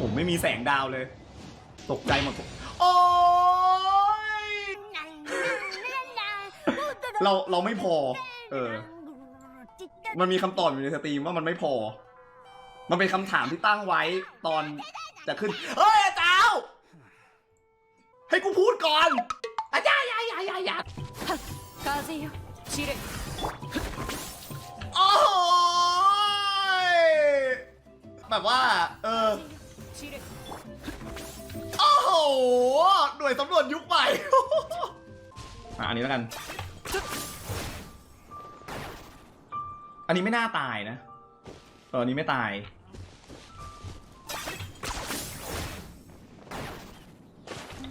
ผมไม่มีแสงดาวเลย ตกใจหมดโอ้ย เราเราไม่พอ เออ มันมีคำตอบอยู่ในสตรีมว่ามันไม่พอ มันเป็นคำถามที่ตั้งไว้ตอนจะขึ้น เฮ้ยอาจารย์ให้กูพูดก่อนอาจารย์อย่าอย่าอย่าอย่า 風よ散れ โอ้ยแบบว่า เออ 散れ โอ้โห หน่วยสำรวจยุคใหม่ อ่ะอันนี้แล้วกัน อันนี้ไม่น่าตายนะ เอออันนี้ไม่ตาย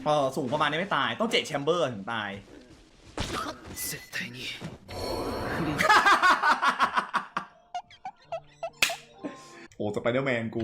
เออสูงประมาณนี้ไม่ตาย ต้องเจ็ดแชมเบอร์ถึงตาย 絶対に โอ้สไปเดอร์แมนกู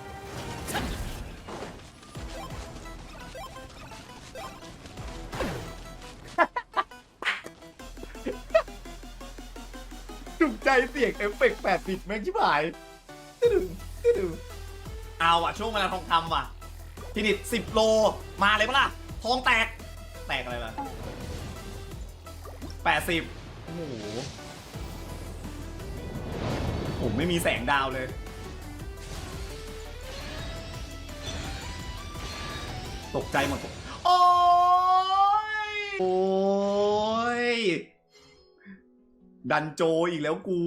สียงเอฟเฟกต์แปดบิตแม่งชิบหายตึดึงตึดึงเอาอะช่วงเวลาทองคำวะพินิดสิบโลมาเลยปะล่ะ ทองแตก แตกอะไรล่ะแปดสิบโอ้โหผมไม่มีแสงดาวเลย ตกใจหมดโอ้ย โอ้ย ดันโจอีกแล้วกู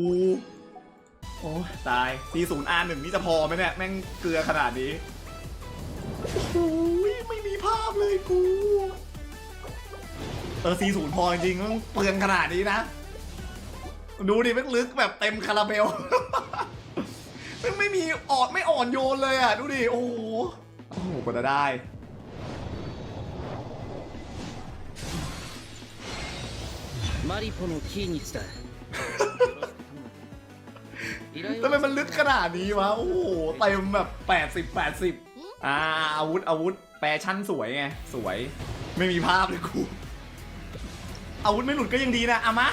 โอ้ยตาย 40R1 นี่จะพอไหมเนี่ย แม่งเกลือขนาดนี้โอ้ยไม่มีภาพเลยกู เออ 40 พอจริงๆต้องเปลืองขนาดนี้นะ ดูดิแม่งลึกแบบเต็มคาราเบลแม่งไม่มีอ่อนไม่อ่อนโยนเลยอะ ดูดิ โอ้โห โอ้โหกว่าจะได้ マリポのキーに伝え依頼 ทำไมมันลึกขนาดนี้วะ โอ้โห เต็มแบบ 80 80 อ่า อาวุธ อาวุธ แฟชั่นสวยไง สวย ไม่มีภาพเลยกู อาวุธไม่หลุดก็ยังดีนะอะมะ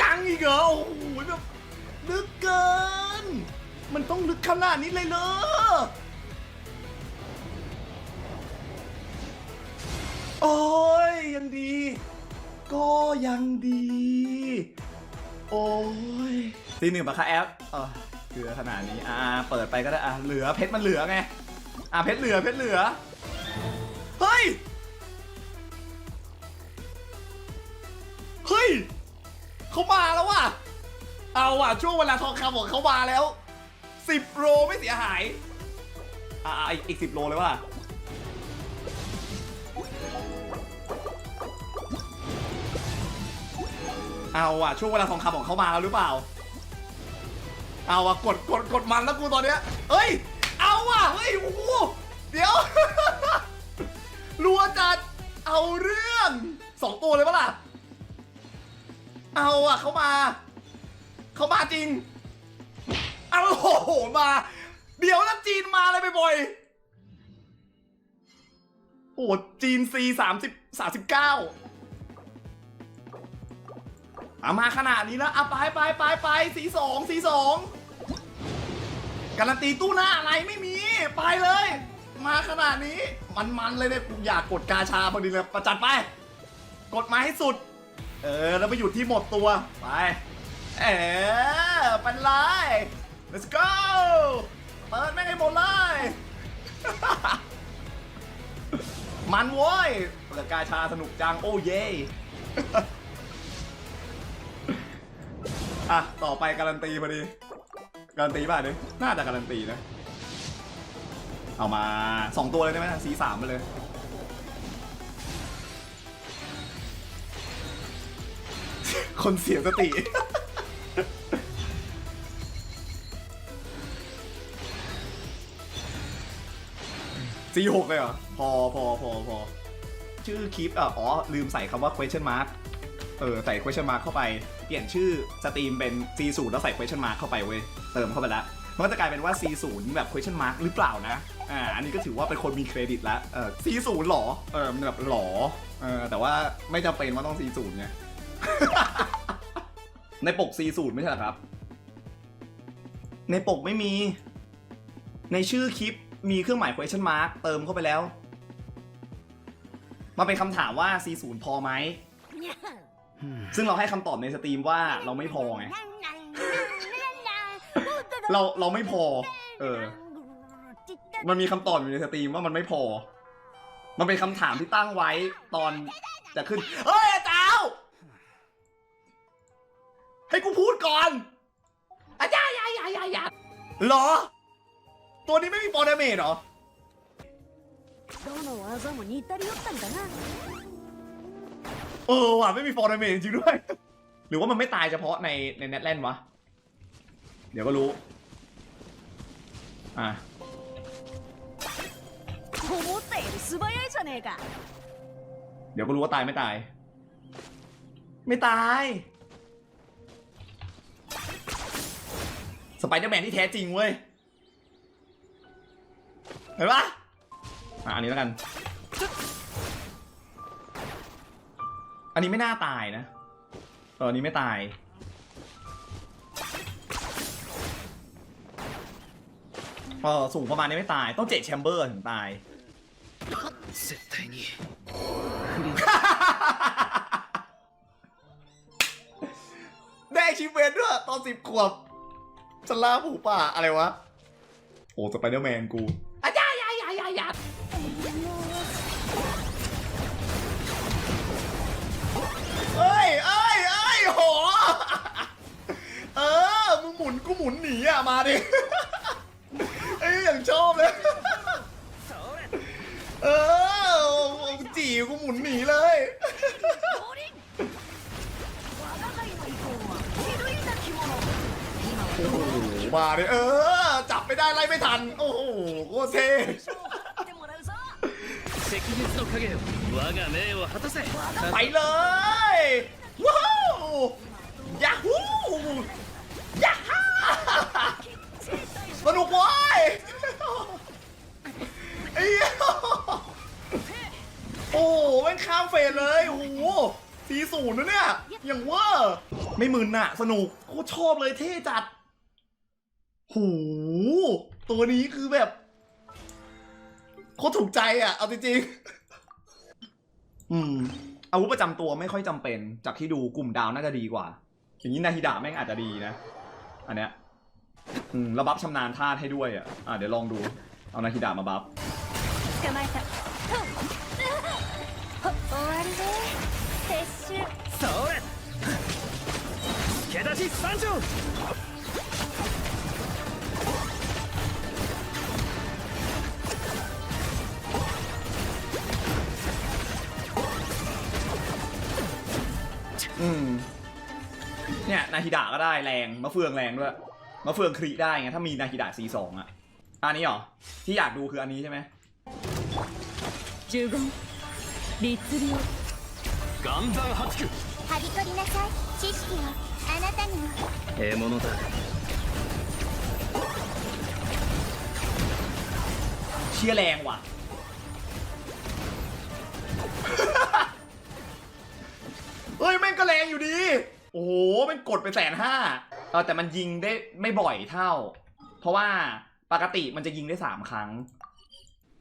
ยังอีกเหรอ โอ้โหแบบลึกเกิน มันต้องลึกขนาดนี้เลยเหรอ โอ้ย ยังดี ก็ยังดี โอ้ยตีหนึ่งปะคะแอปเออเกลือขนาดนี้ อ่า เปิดไปก็ได้ อะเหลือเพชรมันเหลือไง อะเพชรเหลือเพชรเหลือ เฮ้ย เฮ้ย เขามาแล้วว่ะ เอาว่ะช่วงเวลาทองคำของเขามาแล้วสิบโลไม่เสียหาย อ่าอีกอีกสิบโลเลยว่ะ เอาว่ะช่วงเวลาทองคำของเขามาแล้วหรือเปล่า เอาว่ะกดกดกดมันแล้วกูตอนเนี้ยเอ้ย เอาว่ะเฮ้ยโอ้โหเดี๋ยว รัวจัด เอาเรื่องสองตัวเลยปะล่ะ เอาอะเขามา เขามาจริง เอาโอ้โหมา เดี๋ยวนะจีนมาอะไรบ่อยๆโอ้จีนซีสามสิบสามสิบเก้า อามาขนาดนี้แล้วอะไปไปไปไปสีสองสีสองการันตีตู้หน้าอะไรไม่มี ไปเลย มาขนาดนี้ มันๆเลยเนี่ยกูอยากกดกาชาพอดีเลยประจัดไป กดมาให้สุด เออ แล้วไปหยุดที่หมดตัว ไป เออไปเลย let's go เปิดแม่งให้หมดเลย มันโว้ยเปิดกาชาสนุกจัง โอ้เย่่ะ ต่อไปการันตีพอดี การันตีป่ะเนี่ยน่าจะการันตีนะ เอามาสองตัวเลยได้ไหมสีสามไปเลย คนเสียสติสี่หกเลยเหรอ พอพอพอพอชื่อคลิปอ๋อ ลืมใส่คำว่า question mark เออ ใส่ question mark เข้าไป ลี่ยนชื่อสตรีมเป็น C0 แล้วใส่ question mark เข้าไปเว้ย เติมเข้าไปแล้วมันก็จะกลายเป็นว่า C0 แบบ question mark หรือเปล่านะ อ่า อันนี้ก็ถือว่าเป็นคนมีเครดิตแล้วเออ C0 หรอ เออ มันแบบหรอ เออ แต่ว่าไม่จำเป็นว่าต้อง C0 ไง ในปก C0 ไม่ใช่เหรอครับ ในปกไม่มี ในชื่อคลิปมีเครื่องหมาย question mark เติมเข้าไปแล้วมาเป็นคำถามว่า C0 พอไหม ซึ่งเราให้คำตอบในสตรีมว่าเราไม่พอไง เราเราไม่พอ เออ มันมีคำตอบอยู่ในสตรีมว่ามันไม่พอ มันเป็นคำถามที่ตั้งไว้ตอนจะขึ้นเฮ้ยอาจารย์ให้กูพูดก่อนอาจารย์ยายายายาเหรอ ตัวนี้ไม่มีฟอร์ดเมจเหรอ เออว่ะไม่มีฟอร์ดเมจจริงๆด้วย หรือว่ามันไม่ตายเฉพาะในในเน็ตแลนด์วะ เดี๋ยวก็รู้ อ่ะ 思ったより素早いじゃねえか เดี๋ยวก็รู้ว่าตายไม่ตาย ไม่ตาย สไปเดอร์แมนที่แท้จริงเว้ย เห็นปะอ่ะอันนี้แล้วกัน อันนี้ไม่น่าตายนะเอออันนี้ไม่ตาย เออสูงประมาณนี้ไม่ตาย ต้องเจ็ดแชมเบอร์ถึงตาย 絶対に ได้ชิปเวนด้วยตอนสิบขวบสลาผูป่าอะไรวะ โอ้สไปเดอร์แมนกูอาจารย์ยายายายา เอ้ยเอ้ยเอ้ยโอเออ มึงหมุนกูหมุนหนีอะ มาดิไอ้ยอย่างชอบเลย เออจีกูหมุนหนีเลย โอ้โหมาดิเออ จับไม่ได้ไล่ไม่ทัน โอ้โหโคเทไปเลย ว้าวยัฮูยัฮ่าสนุกว้ยไอ้เหี้ยโอ้โหแม่งข้ามเฟสเลยโอ้โหสีศูนนะเนี่ยอย่างเว่าไม่มึนอะสนุกโคตรชอบเลยเท่จัดหูตัวนี้คือแบบโคตรถูกใจอะเอาจริงๆอืม อาวุธประจำตัวไม่ค่อยจำเป็น จากที่ดูกลุ่มดาวน่าจะดีกว่า อย่างนี้นาฮิดะแม่งอาจจะดีนะ อันเนี้ย อืมแล้วบัฟชำนาญธาตุให้ด้วยอ่ะ อ่ะเดี๋ยวลองดู เอานาฮิดะมาบัฟ 捕まえたほ終わりで撤収それ毛立ち参上 อื ฮิดะก็ได้แรงมะเฟืองแรงด้วยมะเฟืองครีได้ไงถ้ามีนาฮิดะ C2 อ่ะ อันนี้เหรอ ที่อยากดูคืออันนี้ใช่ไหม 呪言律令岩山発球はびこりなさい知識をあなたにも獲物だ เชียร์แรงว่ะ เฮ้ยแม่งก็แรงอยู่ดี โอ้โหมันกดไปแสนห้าเออแต่มันยิงได้ไม่บ่อยเท่า เพราะว่าปกติมันจะยิงได้สามครั้ง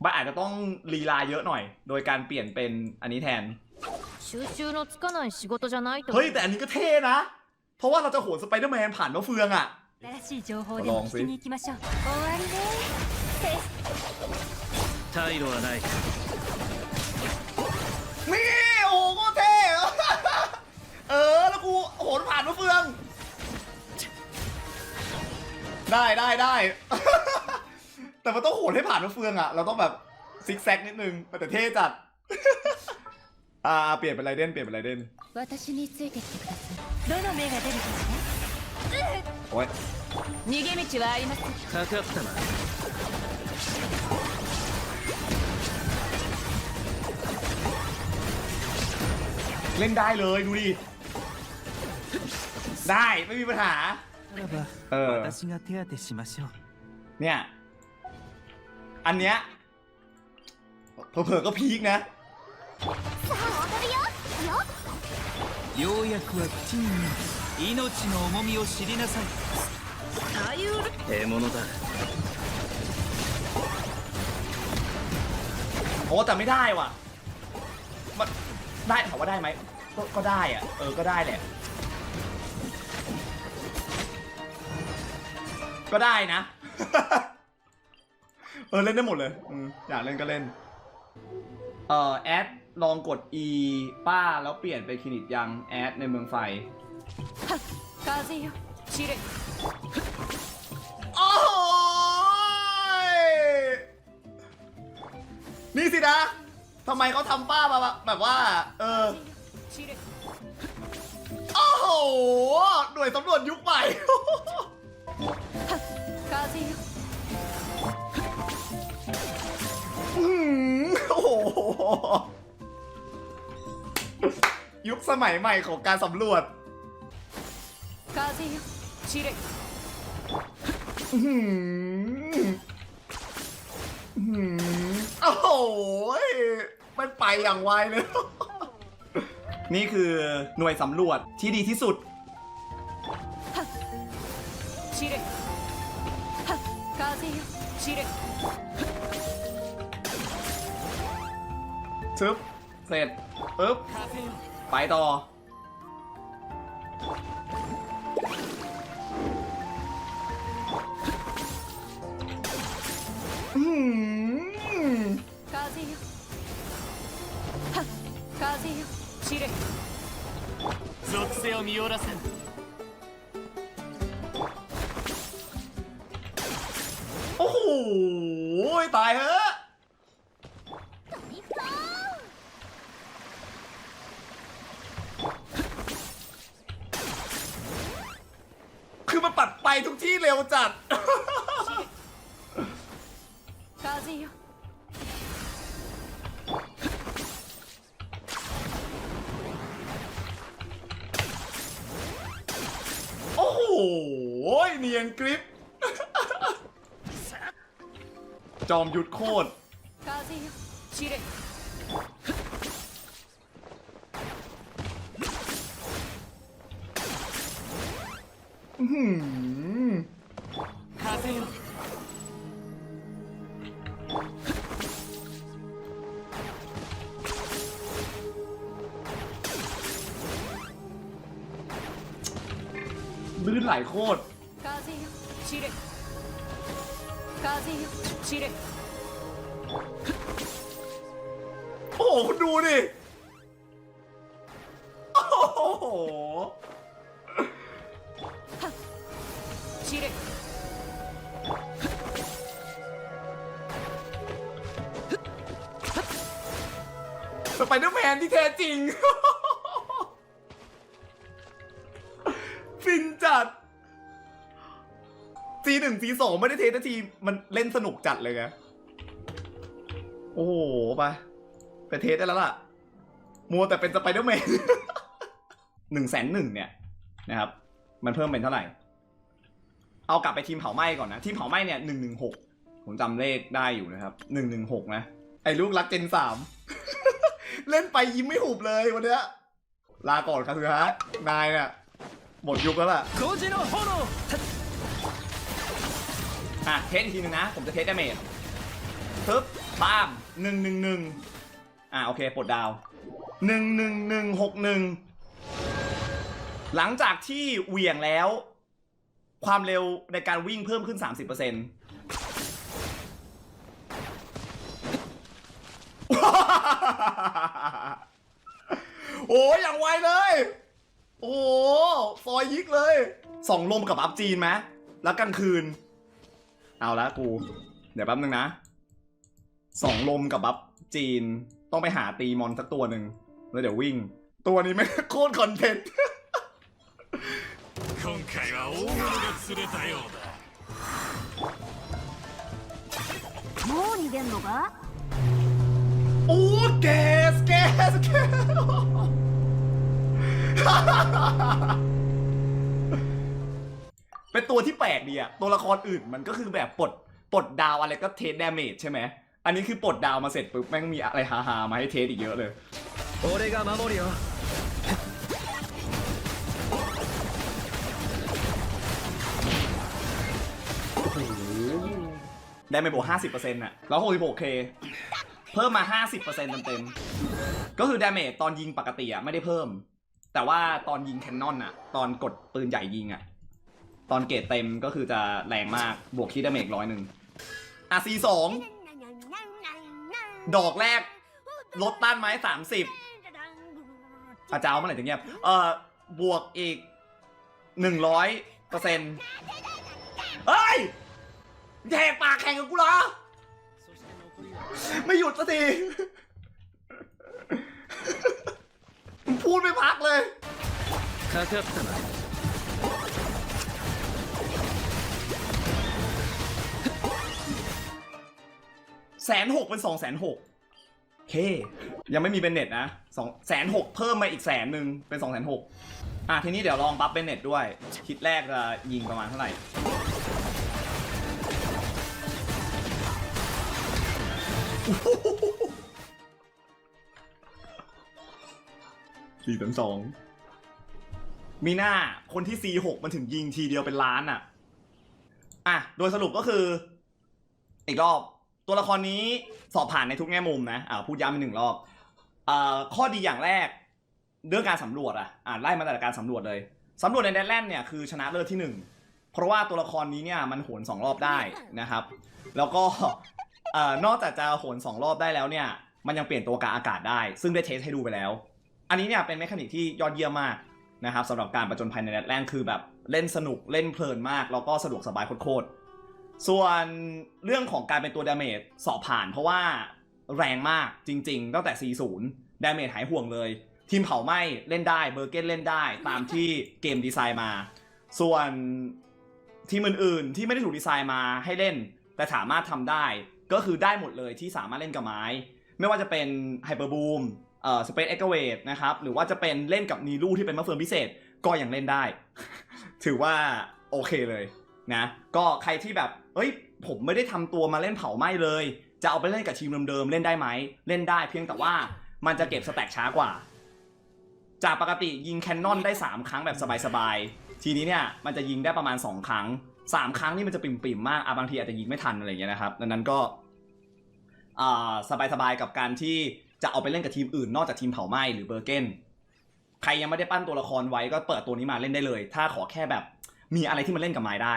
บ้าอาจจะต้องลีลาเยอะหน่อย โดยการเปลี่ยนเป็นอันนี้แทนเฮ้ยแต่อันนี้ก็เท่นะ เพราะว่าเราจะโหนสไปเดอร์แมนผ่านมะเฟืองอะลองสิ เออแล้วกูโหนผ่านมะเฟือง ได้ได้ได้ แต่มันต้องโหนให้ผ่านมะเฟืองอะ เราต้องแบบซิกแซกนิดนึงแต่เท่จัด อ่าเปลี่ยนเป็นไรเด่นเปลี่ยนเป็นไรเด่น私โอ้ยเล่นได้เลยดูดิ ได้ไม่มีปัญหา ならばうん私が手当てしましょう เนี่ย อันเนี้ยเผลอๆก็พีคนะ さあ踊るよよっようやくは口に命の重みを知りなさいあゆる獲物だ โอ้แต่ไม่ได้ว่ะ มันได้ถามว่าได้ไหมก็ก็ได้อะเออ ก็ได้แหละ ก็ได้นะ เออ เล่นได้หมดเลยอืมอยากเล่นก็เล่น เอ่อ แอด ลองกด E ป้าแล้วเปลี่ยนเป็นคลินิกยัง แอด ในเมืองไฟ 風よ散れ โอ้โหยนี่สินะ ทำไมเขาทำป้ามาแบบว่า เออ 散れ โอ้โห หน่วยสำรวจยุคใหม่ 風よ ยุคสมัยใหม่ของการสำรวจอื้อโอ้โหมันไปอย่างไวเลย นี่คือหน่วยสำรวจที่ดีที่สุด 散れ風よ散れ ชึบ เสร็จปึ๊บ ไปต่อ อืม 風よはっ風よ散れ属性を見おらせん ้ยตายเหอะคือมันปัดไปทุกที่เร็วจัด จอมยุทธโคตรหืมลื่นไหลโคตร โอ้โหคุณดูดิ ซีหนึ่งซีสองไม่ได้เทสทีมันเล่นสนุกจัดเลยไงโอ้โหไปไปเทสได้แล้วล่ะ มัวแต่เป็นสไปเดอร์แมนหนึ่งแสนหนึ่งเนี่ยนะครับ มันเพิ่มเป็นเท่าไหร่ เอากลับไปทีมเผาไหม้ก่อนนะ ทีมเผาไหม้เนี่ยหนึ่งหนึ่งหกผมจำเลขได้อยู่นะครับหนึ่งหนึ่งหกนะ ไอ้ลูกรักเจนสามเล่นไปยิ้มไม่หุบเลยวันเนี้ยลาก่อนครับทุกท่านนายเนี่ยหมดยุคแล้วล่ะ อะเทสอีกทีหนึงนะ ผมจะเทสดาเมจปึ๊บป้ามหนึ่งหนึ่งหนึ่งอะโอเคปลดดาวหนึ่งหนึ่งหนึ่งหกหนึ่งหลังจากที่เหวี่ยงแล้ว ความเร็วในการวิ่งเพิ่มขึ้น 30%โอ้ยอย่างไวเลย โอ้โหซอยยิกเลยสองลมกับอัพจีนไหมแล้วกลางคืน เอาละกู เดี๋ยวแป๊บนึงนะสองลมกับบัฟจีน ต้องไปหาตีมอนสักตัวหนึ่งแล้วเดี๋ยววิ่ง ตัวนี้ไม่งโคตรคอนเทนต์ 今回は大物が釣れたようだもう逃げんのか โอ้เกสเกสเกส เป็นตัวที่แปลกดีอะตัวละครอื่นมันก็คือแบบปลดปลดดาวอะไรก็เทสเดาเมจใช่ไหม อันนี้คือปลดดาวมาเสร็จปุ๊บแม่งมีอะไรฮาฮามาให้เทสอีกเยอะเลยโอเรกามาโมริโอได้ไม่บวก50%อะ แล้วบหกเคเพิ่มมาห้าสิบเปอร์เซ็นต์เต็มๆ ก็คือดาเมจตอนยิงปกติอะไม่ได้เพิ่ม แต่ว่าตอนยิงแคนนอนอะ ตอนกดปืนใหญ่ยิงอะ ตอนเกรดเต็มก็คือจะแรงมากบวกคีดาเมจร้อยหนึ่งอะ C2 ดอกแรก ลดต้านไม้30อาจารย์เมื่อไหร่จะเงียบเอ่อบวกอีก100เปอร์เซ็นต์เฮ้ยแหกปากแข่งกับกูเหรอ ไม่หยุดสักทีมึงพูดไม่พักเลย แสนหกเป็นสองแสนหกเค ยังไม่มีเบนเน็ตนะสองแสนหกเพิ่มมาอีกแสนหนึ่งเป็นสองแสนหกอะทีนี้เดี๋ยวลองบัฟเบนเน็ตด้วย คิดแรกจะยิงประมาณเท่าไหร่สี่แสนสองมีหน้าคนที่ C6 มันถึงยิงทีเดียวเป็นล้านอะ อะ โดยสรุปก็คือ อีกรอบ ตัวละครนี้สอบผ่านในทุกแง่มุมนะอ่าพูดย้ำอีกหนึ่งรอบอ่าข้อดีอย่างแรกเรื่องการสำรวจอะอ่าไล่มาแต่การสำรวจเลยสำรวจในแดนแลนด์เนี่ยคือชนะเลิศที่หนึ่งเพราะว่าตัวละครนี้เนี่ยมันโหนสองรอบได้นะครับ แล้วก็เอ่อนอกจากจะโหนสองรอบได้แล้วเนี่ย มันยังเปลี่ยนตัวกาอากาศได้ ซึ่งได้เทสให้ดูไปแล้ว อันนี้เนี่ยเป็นเมคานิกที่ยอดเยี่ยมมากนะครับสำหรับการประจนภัยในแดนแลนด์คือแบบเล่นสนุกเล่นเพลินมาก แล้วก็สะดวกสบายโคตร ส่วนเรื่องของการเป็นตัวดาเมจสอบผ่านเพราะว่าแรงมากจริงๆ ตั้งแต่ 40 ดาเมจหายห่วงเลย ทีมเผาไหม้เล่นได้เบอร์เกนเล่นได้ตามที่เกมดีไซน์มา ส่วนทีมอื่นๆ ที่ไม่ได้ถูกดีไซน์มาให้เล่น แต่สามารถทำได้ก็คือได้หมดเลยที่สามารถเล่นกับไม้ ไม่ว่าจะเป็นไฮเปอร์บูมเอ่อสเปซเอ็กเวทนะครับหรือว่าจะเป็นเล่นกับนีลูที่เป็นมะเฟืองพิเศษก็ยังเล่นได้ ถือว่าโอเคเลยนะก็ใครที่แบบ เอ้ย ผมไม่ได้ทำตัวมาเล่นเผาไหม้เลย จะเอาไปเล่นกับทีมเดิมๆเล่นได้ไหม เล่นได้เพียงแต่ว่ามันจะเก็บสแต็กช้ากว่า จากปกติยิงแคนนอนได้ 3 ครั้งแบบสบายๆ ทีนี้เนี่ยมันจะยิงได้ประมาณ 2 ครั้ง 3 ครั้งนี่มันจะปิ่มๆมากอะบางทีอาจจะยิงไม่ทันอะไรอย่างเงี้ยนะครับ ดังนั้นก็สบายๆกับการที่จะเอาไปเล่นกับทีมอื่น นอกจากทีมเผาไหม้หรือเบอร์เกนใครยังไม่ได้ปั้นตัวละครไว้ก็เปิดตัวนี้มาเล่นได้เลย ถ้าขอแค่แบบมีอะไรที่มันเล่นกับไม้ได้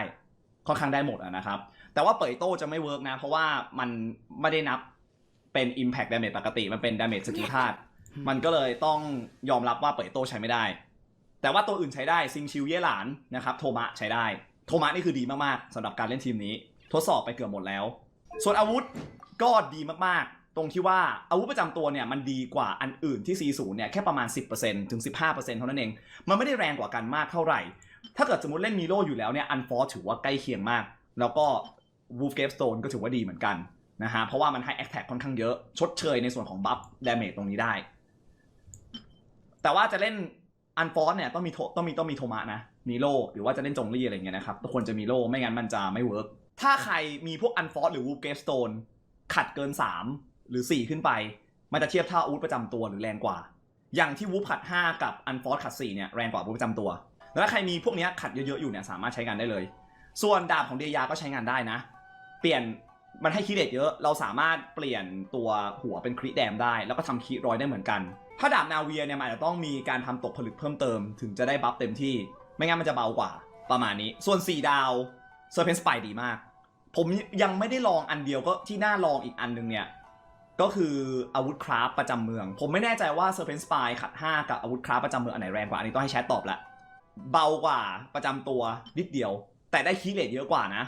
ค่อนข้างได้หมดอะนะครับ แต่ว่าเปิดโต้จะไม่เวิร์กนะ เพราะว่ามันไม่ได้นับเป็น Impact Damage ปกติ มันเป็น Damage สกิลธาตุมันก็เลยต้องยอมรับว่าเปิดโต้ใช้ไม่ได้ แต่ว่าตัวอื่นใช้ได้ซิงชิวเย่หลานนะครับโทมะใช้ได้ โทมะนี่คือดีมากๆสำหรับการเล่นทีมนี้ ทดสอบไปเกือบหมดแล้ว ส่วนอาวุธก็ดีมากๆ ตรงที่ว่าอาวุธประจำตัวเนี่ยมันดีกว่าอันอื่นที่ C0 เนี่ยแค่ประมาณ 10%ถึง 15%เท่านั้นเอง มันไม่ได้แรงกว่ากันมากเท่าไหร่ ถ้าเกิดสมมติเล่นมีโลอยู่แล้วเนี่ยอันฟอร์ถือว่าใกล้เคียงมาก แล้วก็ Wolf Gave Stone ก็ถือว่าดีเหมือนกันนะฮะเพราะว่ามันให้ Attack ค่อนข้างเยอะ ชดเชยในส่วนของบัฟ Damage ตรงนี้ได้ แต่ว่าจะเล่นอันฟอร์เนี่ยต้องมีต้องมีต้องมีโทมะนะมีโลหรือว่าจะเล่นจงลี่อะไรเงี้ยนะครับควรจะมีโลไม่งั้นมันจะไม่เวิร์กถ้าใครมีพวกอันฟอร์หรือ Wolf Gave Stone ขัดเกิน 3 หรือ 4 ขึ้นไป มันจะเทียบเท่าอาวุธประจำตัวหรือแรงกว่า อย่างที่วูฟขัด 5 กับอันฟอร์ขัด4เนี่ยแรงกว่าอาวุธประจำตัว แล้วใครมีพวกนี้ขัดเยอะๆอยู่เนี่ยสามารถใช้งานได้เลย ส่วนดาบของเดียาก็ใช้งานได้นะ เปลี่ยนมันให้คีย์เดตเยอะ เราสามารถเปลี่ยนตัวหัวเป็นคริแดมได้ แล้วก็ทำคีย์รอยได้เหมือนกัน ถ้าดาบนาเวียเนี่ยมันอาจจะต้องมีการทำตกผลึกเพิ่มเติมถึงจะได้บัฟเต็มที่ ไม่งั้นมันจะเบากว่า ประมาณนี้ ส่วน 4 ดาวเซอร์เพนสไปดีมาก ผมยังไม่ได้ลองอันเดียวก็ที่น่าลองอีกอันนึงเนี่ยก็คืออาวุธคราฟประจำเมือง ผมไม่แน่ใจว่า Serpent Spy ขัด 5 กับอาวุธคราฟประจำเมืองอันไหนแรงกว่า อันนี้ต้องให้แชทตอบละ เบากว่าประจำตัวนิดเดียว แต่ได้คีย์เลทเยอะกว่านะ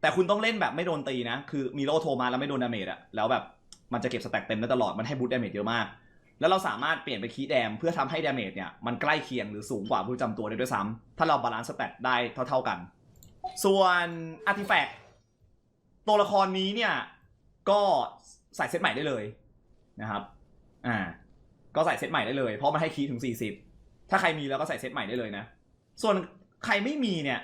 แต่คุณต้องเล่นแบบไม่โดนตีนะ คือมีโลโทรมาแล้วไม่โดนดาเมจอะแล้วแบบมันจะเก็บสแต็กเต็มได้ตลอดมันให้บูตดาเมจเยอะมาก แล้วเราสามารถเปลี่ยนไปคีแดมเพื่อทำให้ดาเมจเนี่ยมันใกล้เคียงหรือสูงกว่าผู้ประจำตัวได้ด้วยซ้ำถ้าเราบาลานซ์สแตทได้เท่า ๆกัน ส่วนอาร์ติแฟกต์ตัวละครนี้เนี่ยก็ใส่เซตใหม่ได้เลยนะครับ อ่า ก็ใส่เซตใหม่ได้เลย เพราะมันให้คีย์ถึง 40 ถ้าใครมีแล้วก็ใส่เซตใหม่ได้เลยนะ ส่วนใครไม่มีเนี่ย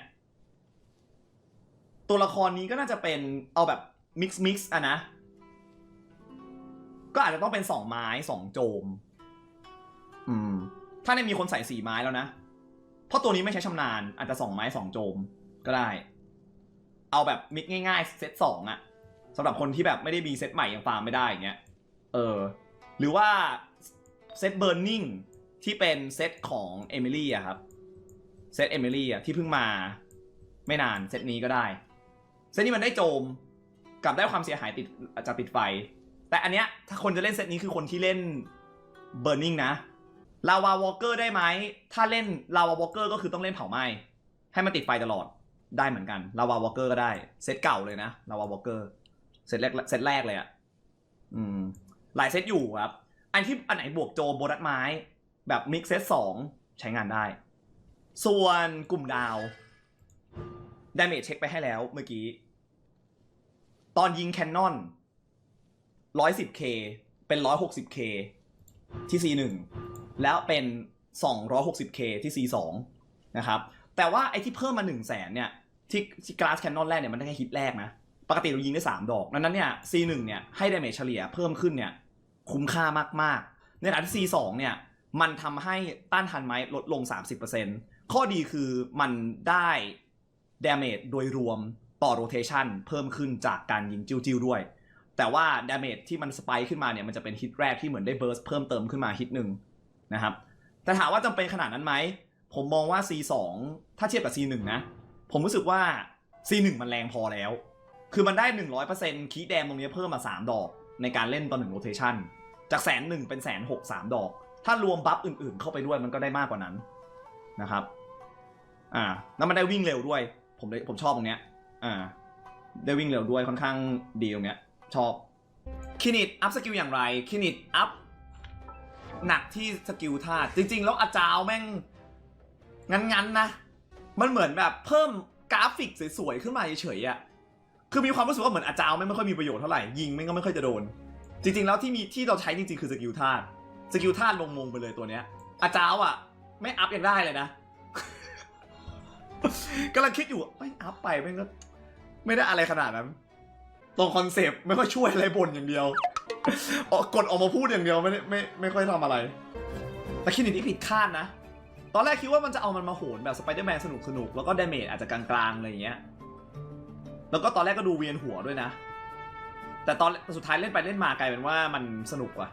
ตัวละครนี้ก็น่าจะเป็นเอาแบบมิกซ์มิกซ์อะนะ ก็อาจจะต้องเป็นสองไม้สองโจม อืม ถ้าเนี่ยมีคนใส่สี่ไม้แล้วนะ เพราะตัวนี้ไม่ใช้ชำนาญ อาจจะสองไม้สองโจมก็ได้ เอาแบบมิกง่ายๆ เซตสองอะสำหรับคนที่แบบไม่ได้มีเซตใหม่ยังฟาร์มไม่ได้อย่างเงี้ย เออ หรือว่าเซตเบิร์นนิ่ง ที่เป็นเซตของเอมิลี่อะครับ เซตเอมิลี่อะที่เพิ่งมาไม่นานเซตนี้ก็ได้ เซตนี้มันได้โจมกับได้ความเสียหายติดจากติดไฟ แต่อันเนี้ยถ้าคนจะเล่นเซตนี้คือคนที่เล่นเบิร์นิงนะลาวาวอลเกอร์ได้ไหม ถ้าเล่นลาวาวอลเกอร์ก็คือต้องเล่นเผาไหม้ให้มันติดไฟตลอดได้เหมือนกันลาวาวอลเกอร์ก็ได้ เซตเก่าเลยนะลาวาวอลเกอร์เซตแรกเซตแรกเลยอะอืมหลายเซตอยู่ครับ อันที่อันไหนบวกโจมโบนัสไม้ แบบมิกเซตสองใช้งานได้ ส่วนกลุ่มดาวดาเมจเช็คไปให้แล้วเมื่อกี้ ตอนยิงแคนนอน 110k เป็น 160k ที่ C1 แล้วเป็น 260k ที่ C2 นะครับ แต่ว่าไอ้ที่เพิ่มมา 1 0 0 0 0แสนเนี่ย ที่ที่กราสแคนนอนแรกเนี่ยมันได้แค่ฮิตแรกนะ ปกติเรายิงได้ 3 ดอกดังนั้นเนี่ย C1 เนี่ยให้ดาเมจเฉลี่ยเพิ่มขึ้นเนี่ย คุ้มค่ามากๆ ในขณะที่ C2 เนี่ย มันทำให้ต้านทานไม้ลดลง 30%ข้อดีคือมันได้ดาเมจโดยรวมต่อโรเทชันเพิ่มขึ้นจากการยิงจิ้วๆด้วย แต่ว่าดาเมจที่มันสไปค์ขึ้นมาเนี่ยมันจะเป็นฮิตแรกที่เหมือนได้เบิร์สเพิ่มเติมขึ้นมาฮิตหนึ่งนะครับแต่ถามว่าจำเป็นขนาดนั้นไหม ผมมองว่า C2 ถ้าเทียบกับ C1 นะ ผมรู้สึกว่า C1 มันแรงพอแล้ว คือมันได้ 100%คีย์แดมตรงนี้เพิ่มมา 3 ดอก ในการเล่นต่อหนึ่งโรเทชันจากแสนหนึ่งเป็นแสนหกสามดอก ถ้ารวมบัฟอื่น ๆ เข้าไปด้วยมันก็ได้มากกว่านั้นนะครับ อ่า แล้วมันได้วิ่งเร็วด้วย ผมได้ผมชอบตรงเนี้ย อ่า ได้วิ่งเร็วด้วยค่อนข้างดีตรงเนี้ย ชอบคินิตอัพสกิลอย่างไรคินิตอัพหนักที่สกิลธาตุจริง ๆ แล้วอาจาวแม่ง งั้น ๆ นะ มันเหมือนแบบเพิ่มกราฟิกสวย ๆ ขึ้นมาเฉยๆอะคือมีความรู้สึกว่าเหมือนอาจาวแม่ไม่ค่อยมีประโยชน์เท่าไหร่ยิงแม่ก็ไม่ค่อยจะโดน จริง ๆ แล้วที่มีที่เราใช้จริง ๆ คือสกิลธาตุ สกิลธาตุลงมงไปเลยตัวเนี้ย อาจาวอะไม่อัพยังได้เลยนะกำลังคิดอยู่ไม่อัพไปม่ก็ ไม่ได้อะไรขนาดนั้น ตรงคอนเซปต์ไม่ค่อยช่วยอะไรบ่นอย่างเดียวออกกดออกมาพูดอย่างเดียวไม่ได้ไม่ไม่ค่อยทำอะไร แต่คิดนี่ผิดคาดนะ ตอนแรกคิดว่ามันจะเอามันมาโหนแบบสไปเดอร์แมนสนุกสนุกแล้วก็ดาเมจอาจจะกลางๆอะไรอย่างเงี้ย แล้วก็ตอนแรกก็ดูเวียนหัวด้วยนะ แต่ตอนสุดท้ายเล่นไปเล่นมากลายเป็นว่ามันสนุกกว่ะ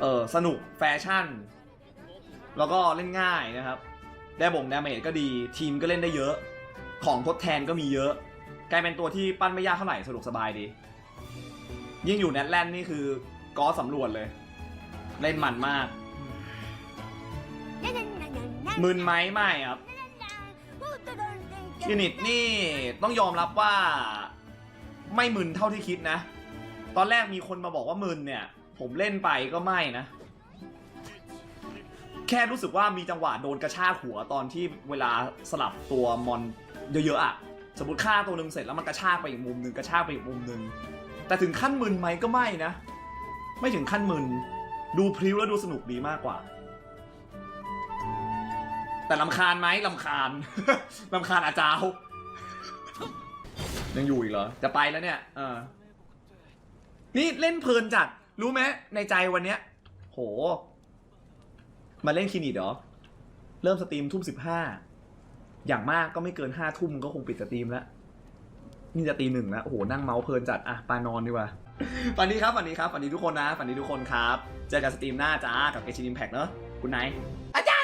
เออสนุกแฟชั่น แล้วก็เล่นง่ายนะครับได้บ่งดาเมจก็ดีทีมก็เล่นได้เยอะ ของทดแทนก็มีเยอะ กลายเป็นตัวที่ปั้นไม่ยากเท่าไหร่สะดวกสบายดี ยิ่งอยู่แนทแลนด์นี่คือกอสำรวจเลย เล่นมันมาก มึนไหมไม่ครับยูนิตนี่ต้องยอมรับว่า ไม่มึนเท่าที่คิดนะ ตอนแรกมีคนมาบอกว่ามึนเนี่ย ผมเล่นไปก็ไม่นะ แค่รู้สึกว่ามีจังหวะโดนกระชากหัวตอนที่เวลาสลับตัวมอนเยอะๆอะสมมติฆ่าตัวหนึ่งเสร็จแล้วมันกระชากไปอีกมุมหนึ่งกระชากไปอีกมุมหนึ่งแต่ถึงขั้นมึนไหมก็ไม่นะ ไม่ถึงขั้นมึนดูพริ้วแล้วดูสนุกดีมากกว่า แต่ลำคาญไหมลำคาญลำคาญอาจารย์ยังอยู่อีกเหรอ จะไปแล้วเนี่ย เออ นี่เล่นเพลินจัด รู้ไหมในใจวันเนี้ย โห มาเล่นคลินิกเหรอ เริ่มสตรีมทุ่มสิบห้า อย่างมากก็ไม่เกินห้าทุ่มก็คงปิดสตรีมแล้วนี่จะตีหนึ่งแล้ว โอ้โห นั่งเมาส์เพลินจัด อะ ปานอนดีกว่า ฝันดีครับ ฝันดีครับ ฝันดีทุกคนนะ ฝันดีทุกคนครับ เจอกันสตรีมหน้าจ้า กับเอชินิมแพกเนอะคุณไนอาจา